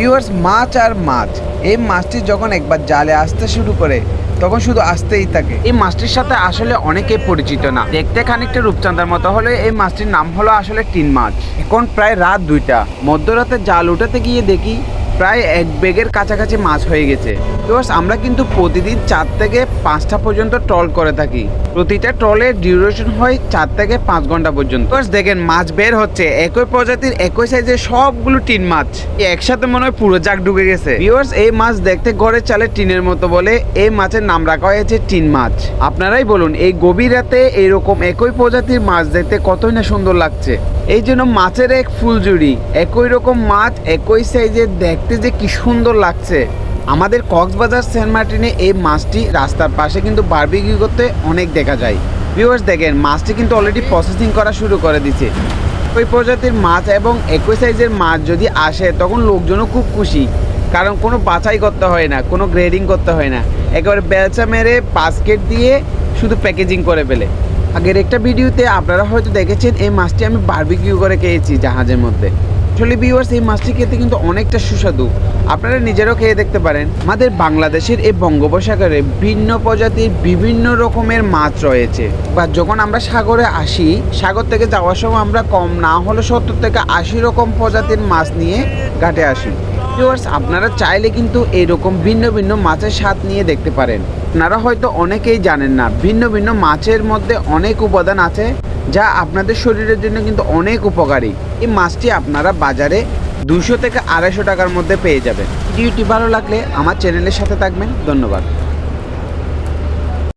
Viewers মাছ আর মাছ। এই মাছটি যখন একবার জালে আসতে শুরু করে, তখন শুধু আসতেই থাকে। এই মাছটির সাথে আসলে অনেকে পরিচিত না। দেখতে খানিকটা রূপচাঁদার মতো হলে এই মাছটির নাম হলো আসলে টিন মাছ। এখন প্রায় রাত দুইটা। মধ্যরাতে জাল উঠাতে গিয়ে দেখি প্রায় এক বেগের কাছাকাছি মাছ হয়ে গেছে। ভিউয়ার্স আমরা কিন্তু প্রতিদিন চার থেকে পাঁচটা পর্যন্ত ট্রল করে থাকি। প্রতিটা ট্রলের ডিউরেশন হয় চার থেকে পাঁচ ঘণ্টা পর্যন্ত। দেখেন মাছ বের হচ্ছে। একই প্রজাতির, একই সাইজের সবগুলো টিন মাছ। একসাথে মনে হয় পুরো জাগ ঢুকে গেছে। ভিউয়ার্স এই মাছ দেখতে ঘরে চালে টিনের মতো বলে এই মাছের নাম রাখা হয়েছে টিন মাছ। আপনারাই বলুন, এই গভীর রাতে এইরকম একই প্রজাতির মাছ দেখতে কতই না সুন্দর লাগছে। এই জন্য মাছের এক ফুলজুড়ি একই রকম মাছ, একই সাইজের দেখতে যে কি সুন্দর লাগছে। আমাদের কক্সবাজার সেন্ট মার্টিনে এই মাছটি রাস্তার পাশে কিন্তু বারবিকিউ করতে অনেক দেখা যায়। ভিউয়ার্স দেখেন, মাছটি কিন্তু অলরেডি প্রসেসিং করা শুরু করে দিছে। ওই প্রজাতির মাছ এবং একই সাইজের মাছ যদি আসে, তখন লোকজনও খুব খুশি। কারণ কোনো বাছাই করতে হয় না, কোনো গ্রেডিং করতে হয় না। একেবারে বেলচা মেরে বাস্কেট দিয়ে শুধু প্যাকেজিং করে ফেলে। আগের একটা ভিডিওতে আপনারা হয়তো দেখেছেন, এই মাছটি আমি বারবিকিউ করে খেয়েছি জাহাজের মধ্যে। আসলে ভিউয়ার্স এই মাছটি খেতে কিন্তু অনেকটা সুস্বাদু। আপনারা নিজেরাও খেয়ে দেখতে পারেন। আমাদের বাংলাদেশের এই বঙ্গোপসাগরে ভিন্ন প্রজাতির বিভিন্ন রকমের মাছ রয়েছে। বা যখন আমরা সাগরে আসি, সাগর থেকে যাওয়ার সময় আমরা কম না হলে সত্তর থেকে আশি রকম প্রজাতির মাছ নিয়ে ঘাটে আসি। ভিউয়ার্স আপনারা চাইলে কিন্তু এরকম ভিন্ন ভিন্ন মাছের স্বাদ নিয়ে দেখতে পারেন। আপনারা হয়তো অনেকেই জানেন না, ভিন্ন ভিন্ন মাছের মধ্যে অনেক উপাদান আছে। যা আপনাদের শরীরের জন্য কিন্তু অনেক উপকারী। এই মাছটি আপনারা বাজারে দুশো থেকে আড়াইশো টাকার মধ্যে পেয়ে যাবেন। ভিডিওটি ভালো লাগলে আমার চ্যানেলের সাথে থাকবেন। ধন্যবাদ।